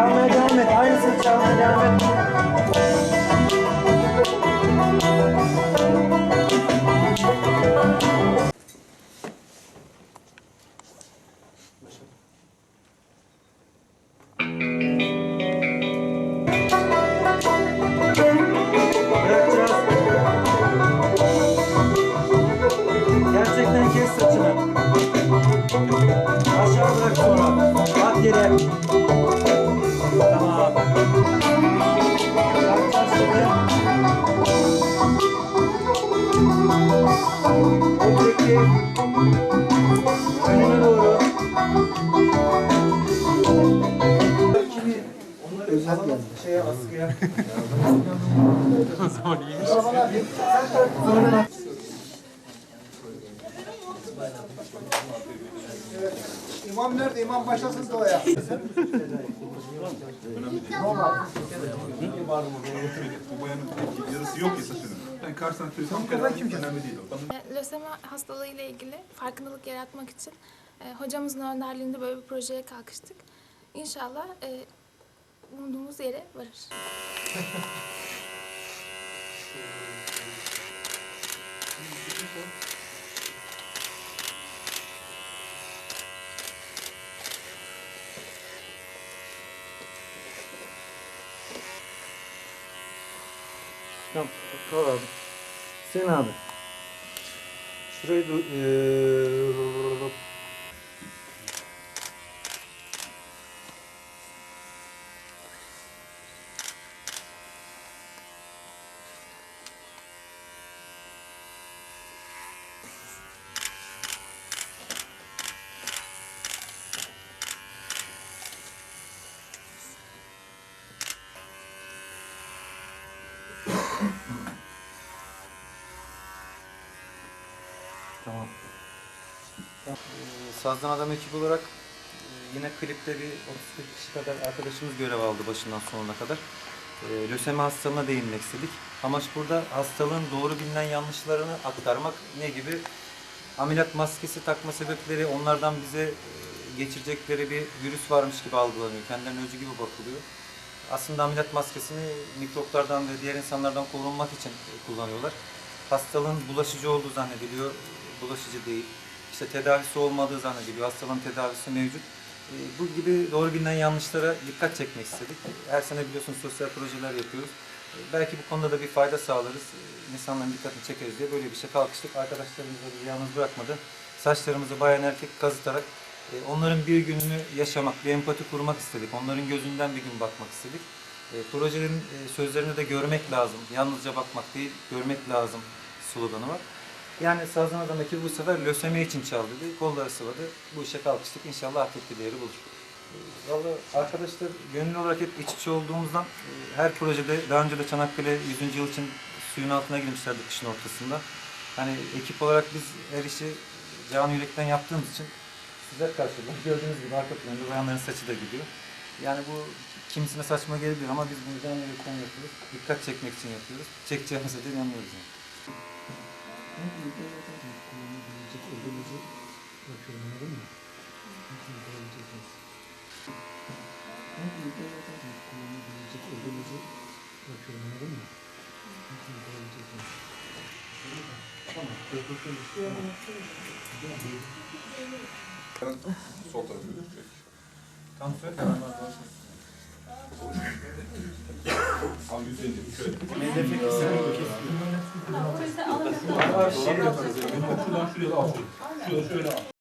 Çalmaya devam et. Aynısını çalmaya devam et. Aşağı bırak sonra. At yere. Özel geldi. Şeye askıya. İmam nerede? İmam başlasın doğaya. Yarısı yok ya saçının. Ben karşısına söylesem kadar önemli değil o. Lösemi hastalığı ile ilgili farkındalık yaratmak için e, hocamızın önderliğinde böyle bir projeye kalkıştık. İnşallah e, umduğumuz yere varır. Tamam. Kal abi. Sen abi. Şurayı da eee, Tamam. Sazdan Adam ekibi olarak e, yine klipte bir 30-40 kişi kadar arkadaşımız görev aldı başından sonuna kadar. Ee, Lösemi hastalığına değinmek istedik. Amaç burada hastalığın doğru bilinen yanlışlarını aktarmak. Ne gibi? Ameliyat maskesi takma sebepleri, onlardan bize e, geçirecekleri bir virüs varmış gibi algılanıyor. Kendilerine özü gibi bakılıyor. Aslında ameliyat maskesini mikroplardan ve diğer insanlardan korunmak için e, kullanıyorlar. Hastalığın bulaşıcı olduğu zannediliyor, bulaşıcı değil. İşte tedavisi olmadığı zannediliyor, hastalığın tedavisi mevcut. E, Bu gibi doğru bilinen yanlışlara dikkat çekmek istedik. Her sene biliyorsunuz sosyal projeler yapıyoruz. E, Belki bu konuda da bir fayda sağlarız. İnsanların dikkatini çekeriz diye böyle bir şey kalkıştık. Arkadaşlarımızı da yalnız bırakmadı. Saçlarımızı bayan erkek kazıtarak onların bir gününü yaşamak, bir empati kurmak istedik. Onların gözünden bir gün bakmak istedik. E, projelerin e, sözlerini de görmek lazım. Yalnızca bakmak değil, görmek lazım sloganı var. Yani Sazan Adam ekibi bu sefer lösemi için çaldı dedi. Kolları sıvadı. Bu işe kalkıştık. İnşallah hak ettiği değeri bulur. E, Vallahi arkadaşlar gönüllü olarak hep iç içe olduğumuzdan e, her projede daha önce de Çanakkale 100. yıl için suyun altına girmişlerdi kışın ortasında. Hani ekip olarak biz her işi canı yürekten yaptığımız için sizler karşılığında gördüğünüz gibi arka planda bayanların saçı da gidiyor. Yani bu kimisine saçma gelebilir ama biz bunu canı yürekten yapıyoruz. Dikkat çekmek için yapıyoruz. Çekeceğimize de inanıyoruz yani. Sol tarafı götürecek. Tam söyle. Al 150. Şöyle. Şey yaparız. Şuradan şuraya al. Şurada şöyle al.